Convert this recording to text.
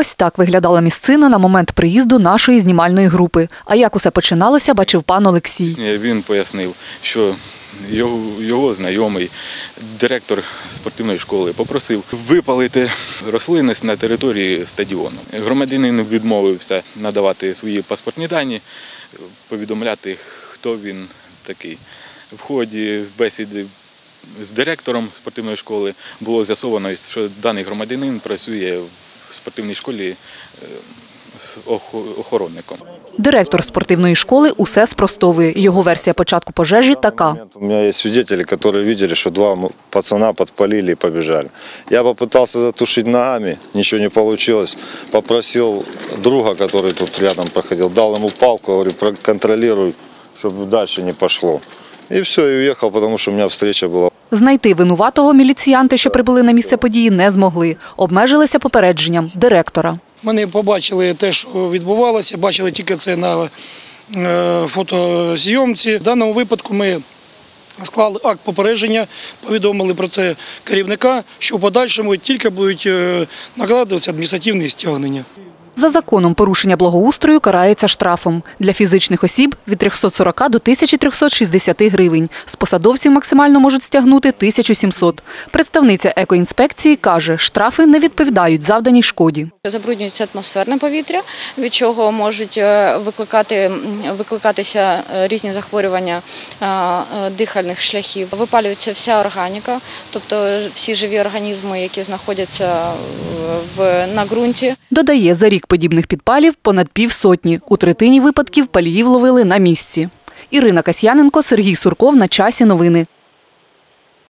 Ось так виглядала місцина на момент приїзду нашої знімальної групи. А як усе починалося, бачив пан Олексій. Він пояснив, що його, його знайомий, директор спортивної школи, попросив випалити рослинність на території стадіону. Громадянин відмовився надавати свої паспортні дані, повідомляти, хто він такий. В ході бесіди з директором спортивної школи було з'ясовано, що даний громадянин працює в спортивній школі е, охо- охоронником. Директор спортивної школи усе спростовує. Його версія початку пожежі така. У меня есть свидетели, которые видели, что два м- пацана подпалили и побежали. Я попытался затушить ногами, ничего не получилось. Попросил друга, который тут рядом проходил, дал ему палку, говорю, проконтролируй, чтобы дальше не пошло. И все, и уехал, потому что у меня встреча была. Знайти винуватого міліціянти, що прибули на місце події, не змогли. Обмежилися попередженням директора. Вони побачили те, що відбувалося, бачили тільки це на е, фотозйомці. В даному випадку ми склали акт попередження, повідомили про це керівника, що в подальшому тільки будуть е, накладатися адміністративні стягнення. За законом порушення благоустрою карається штрафом. Для фізичних осіб від 340 до 1360 гривень. З посадовців максимально можуть стягнути 1700. Представниця екоінспекції каже, штрафи не відповідають завданій шкоді. Забруднюється атмосферне повітря, від чого можуть е, викликати, викликатися е, різні захворювання е, дихальних шляхів. Випалюється вся органіка, тобто всі живі організми, які знаходяться в, на ґрунті. Додає, за рік подібних підпалів понад півсотні. У третині випадків паліїв ловили на місці. Ірина Касьяненко, Сергій Сурков на часі новини.